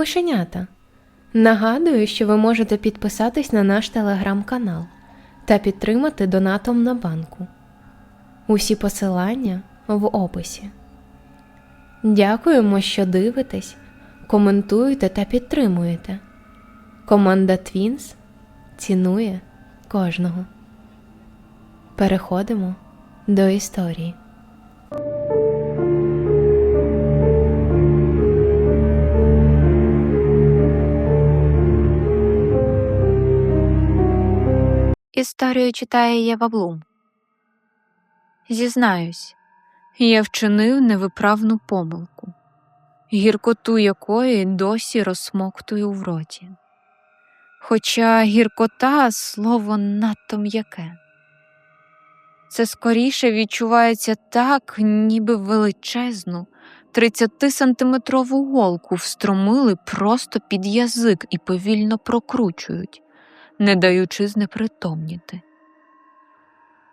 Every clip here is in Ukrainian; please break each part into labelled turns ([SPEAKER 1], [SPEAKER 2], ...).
[SPEAKER 1] мишенята. Нагадую, що ви можете підписатись на наш телеграм-канал та підтримати донатом на банку. Усі посилання в описі. Дякуємо, що дивитесь, коментуєте та підтримуєте. Команда Twins цінує кожного. Переходимо до історії.
[SPEAKER 2] Історію читає Єва Блум. Зізнаюсь, я вчинив невиправну помилку, гіркоту якої досі розсмоктую в роті. Хоча гіркота слово надто м'яке. Це скоріше відчувається так, ніби величезну 30-сантиметрову голку встромили просто під язик і повільно прокручують не даючи знепритомніти.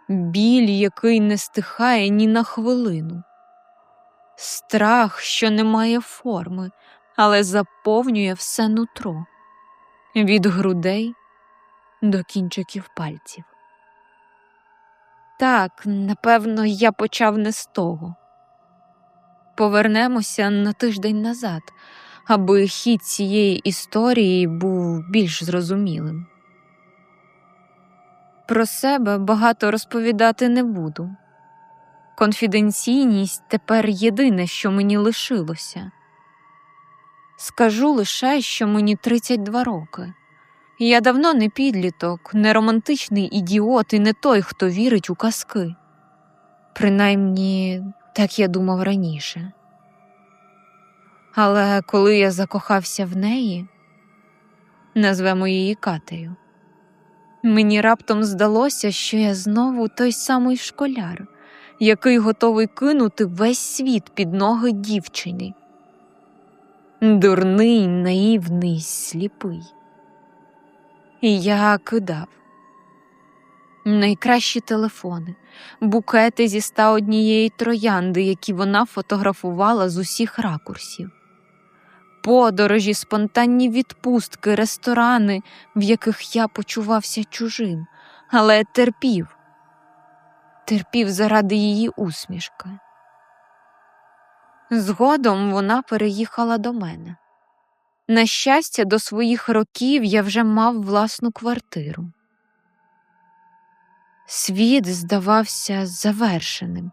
[SPEAKER 2] Біль, який не стихає ні на хвилину, страх, що не має форми, але заповнює все нутро від грудей до кінчиків пальців. Так, напевно, я почав не з того. Повернемося на тиждень назад, аби хід цієї історії був більш зрозумілим. Про себе багато розповідати не буду. Конфіденційність тепер єдине, що мені лишилося. Скажу лише, що мені 32 роки. Я давно не підліток, не романтичний ідіот і не той, хто вірить у казки. Принаймні, так я думав раніше. Але коли я закохався в неї, назвемо її Катею. Мені раптом здалося, що я знову той самий школяр, який готовий кинути весь світ під ноги дівчини. Дурний, наївний, сліпий. І я кидав найкращі телефони, букети зі ста однієї троянди, які вона фотографувала з усіх ракурсів подорожі, спонтанні відпустки, ресторани, в яких я почувався чужим, але терпів, терпів заради її усмішки. Згодом вона переїхала до мене. На щастя, до своїх років я вже мав власну квартиру. Світ здавався завершеним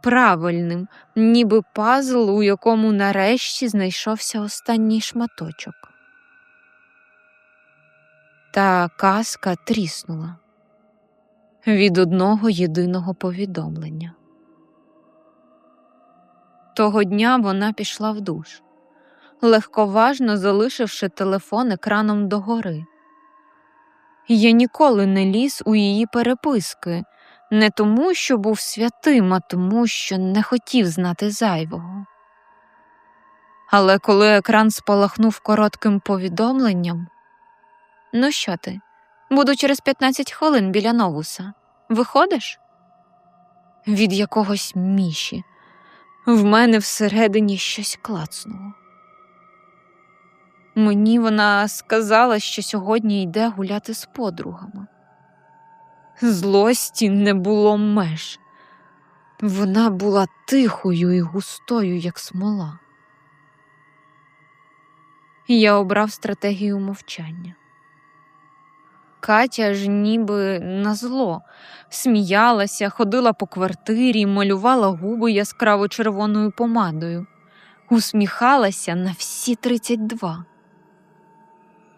[SPEAKER 2] правильним, ніби пазл, у якому нарешті знайшовся останній шматочок. Та казка тріснула від одного єдиного повідомлення. Того дня вона пішла в душ, легковажно залишивши телефон екраном догори. Я ніколи не ліз у її переписки не тому, що був святим, а тому, що не хотів знати зайвого. Але коли екран спалахнув коротким повідомленням, ну що ти, буду через 15 хвилин біля новуса. Виходиш? Від якогось міші. В мене всередині щось клацнуло. Мені вона сказала, що сьогодні йде гуляти з подругами. Злості не було меж. Вона була тихою і густою, як смола. Я обрав стратегію мовчання. Катя ж ніби на зло, сміялася, ходила по квартирі, малювала губи яскраво червоною помадою, усміхалася на всі тридцять два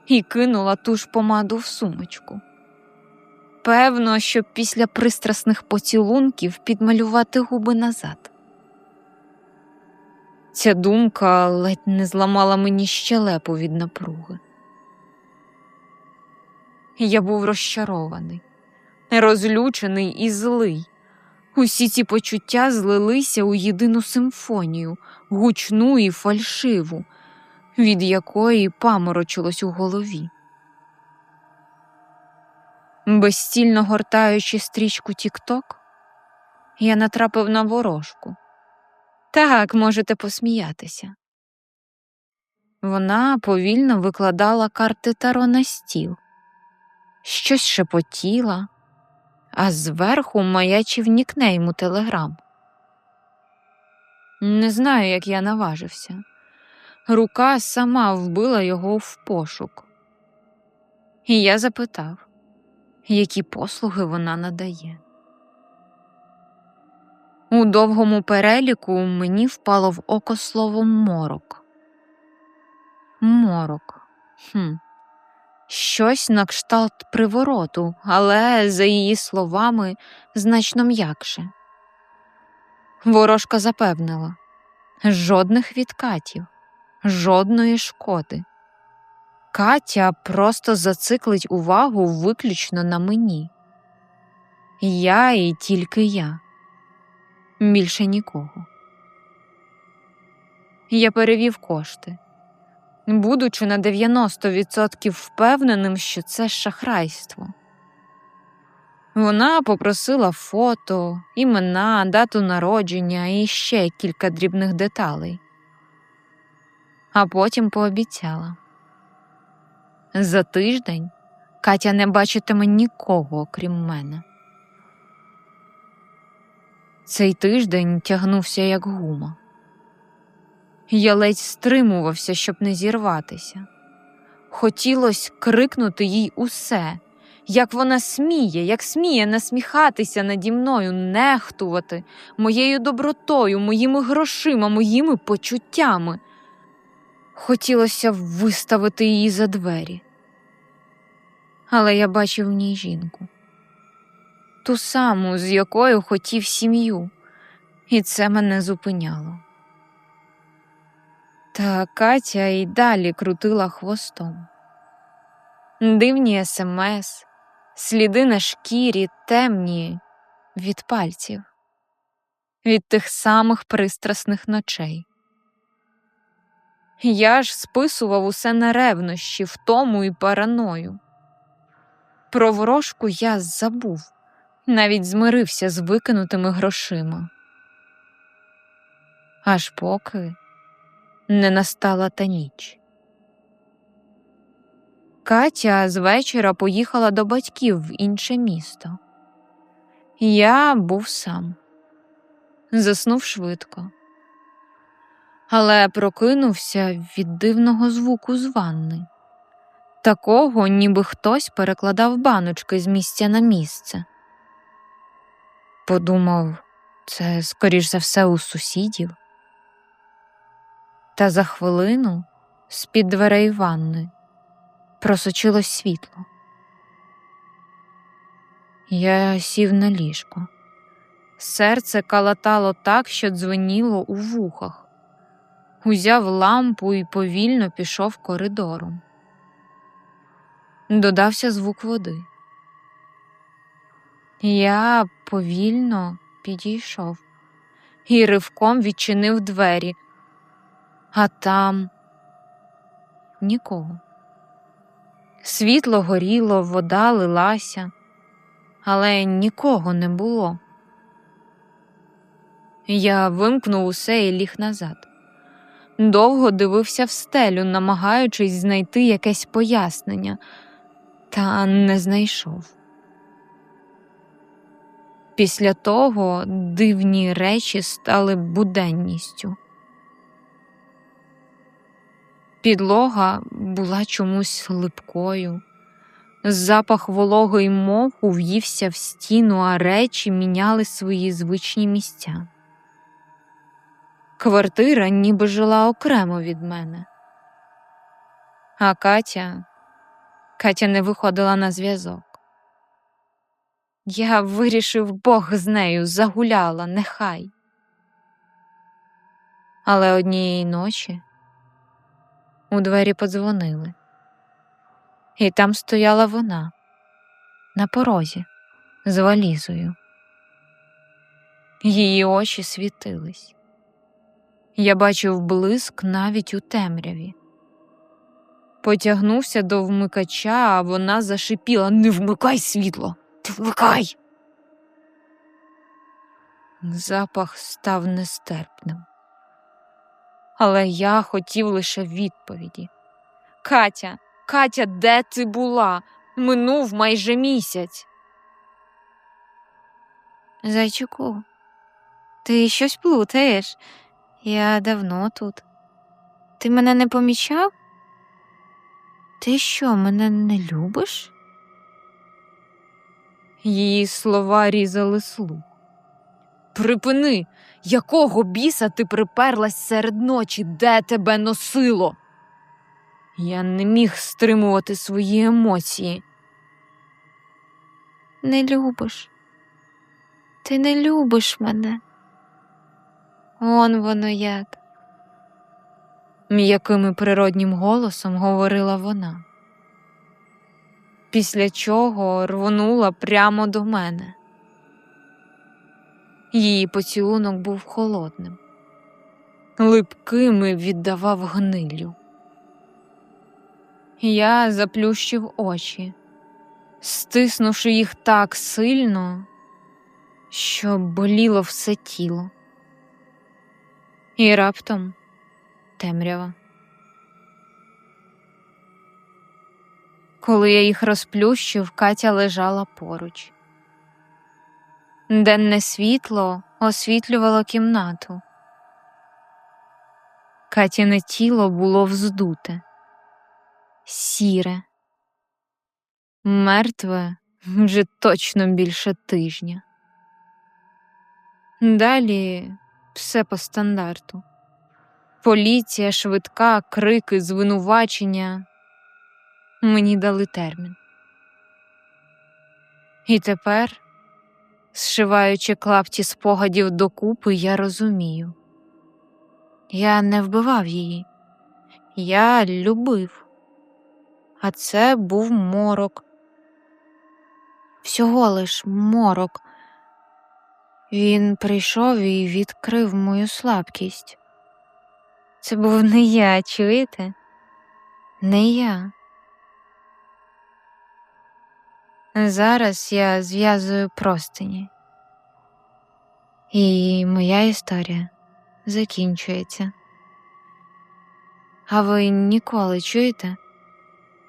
[SPEAKER 2] і кинула ту ж помаду в сумочку. Певно, щоб після пристрасних поцілунків підмалювати губи назад. Ця думка ледь не зламала мені щелепу від напруги. Я був розчарований, розлючений і злий. Усі ці почуття злилися у єдину симфонію, гучну і фальшиву, від якої паморочилось у голові. Безстільно гортаючи стрічку Тік-Ток, я натрапив на ворожку. Так, можете посміятися. Вона повільно викладала карти Таро на стіл, щось шепотіла, а зверху маячив нікнейм у телеграм. Не знаю, як я наважився. Рука сама вбила його в пошук. І я запитав, які послуги вона надає. У довгому переліку мені впало в око слово морок. Морок. Хм. Щось на кшталт привороту, але, за її словами, значно м'якше. Ворожка запевнила жодних відкатів, жодної шкоди. Катя просто зациклить увагу виключно на мені. Я і тільки я. Більше нікого. Я перевів кошти, будучи на 90% впевненим, що це шахрайство. Вона попросила фото, імена, дату народження і ще кілька дрібних деталей. А потім пообіцяла. За тиждень Катя не бачитиме нікого, окрім мене. Цей тиждень тягнувся як гума. Я ледь стримувався, щоб не зірватися. Хотілося крикнути їй усе, як вона сміє, як сміє насміхатися наді мною, нехтувати моєю добротою, моїми грошима, моїми почуттями. Хотілося виставити її за двері. Але я бачив в ній жінку ту саму, з якою хотів сім'ю, і це мене зупиняло. Та Катя й далі крутила хвостом. Дивні смс, сліди на шкірі темні від пальців, від тих самих пристрасних ночей. Я ж списував усе на ревнощі, втому і параною. Про ворожку я забув навіть змирився з викинутими грошима. Аж поки не настала та ніч. Катя з вечора поїхала до батьків в інше місто. Я був сам, заснув швидко, але прокинувся від дивного звуку з ванни, такого, ніби хтось перекладав баночки з місця на місце. Подумав, це, скоріш за все, у сусідів. Та за хвилину з-під дверей ванни просочилось світло. Я сів на ліжко. Серце калатало так, що дзвеніло у вухах. Узяв лампу і повільно пішов коридором. Додався звук води. Я повільно підійшов і ривком відчинив двері, а там нікого. Світло горіло, вода лилася, але нікого не було. Я вимкнув усе і ліг назад. Довго дивився в стелю, намагаючись знайти якесь пояснення, та не знайшов. Після того дивні речі стали буденністю. Підлога була чомусь липкою, запах вологи й моху в'ївся в стіну, а речі міняли свої звичні місця. Квартира ніби жила окремо від мене. А Катя Катя не виходила на зв'язок. Я вирішив Бог з нею загуляла, нехай. Але однієї ночі у двері подзвонили, і там стояла вона на порозі з валізою. Її очі світились. Я бачив блиск навіть у темряві. Потягнувся до вмикача, а вона зашипіла Не вмикай світло, ти вмикай. Запах став нестерпним. Але я хотів лише відповіді. Катя, Катя, де ти була? Минув майже місяць. Зайчику, ти щось плутаєш. Я давно тут. Ти мене не помічав? Ти що, мене не любиш? Її слова різали слух. Припини, якого біса ти приперлась серед ночі, де тебе носило? Я не міг стримувати свої емоції. Не любиш. Ти не любиш мене. Он воно як. М'яким і природнім голосом говорила вона. Після чого рвонула прямо до мене. Її поцілунок був холодним, липким і віддавав гниллю. Я заплющив очі, стиснувши їх так сильно, що боліло все тіло. І раптом темрява. Коли я їх розплющив, Катя лежала поруч. Денне світло освітлювало кімнату. Катіне тіло було вздуте, сіре, мертве вже точно більше тижня. Далі все по стандарту. Поліція, швидка, крики, звинувачення. Мені дали термін. І тепер, зшиваючи клапті спогадів докупи, я розумію. Я не вбивав її, я любив. А це був морок. Всього лиш морок. Він прийшов і відкрив мою слабкість. Це був не я, чуєте? Не я. Зараз я зв'язую простині. І моя історія закінчується. А ви ніколи чуєте?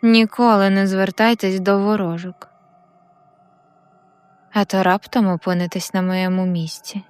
[SPEAKER 2] Ніколи не звертайтесь до ворожок. А то раптом опинитесь на моєму місці.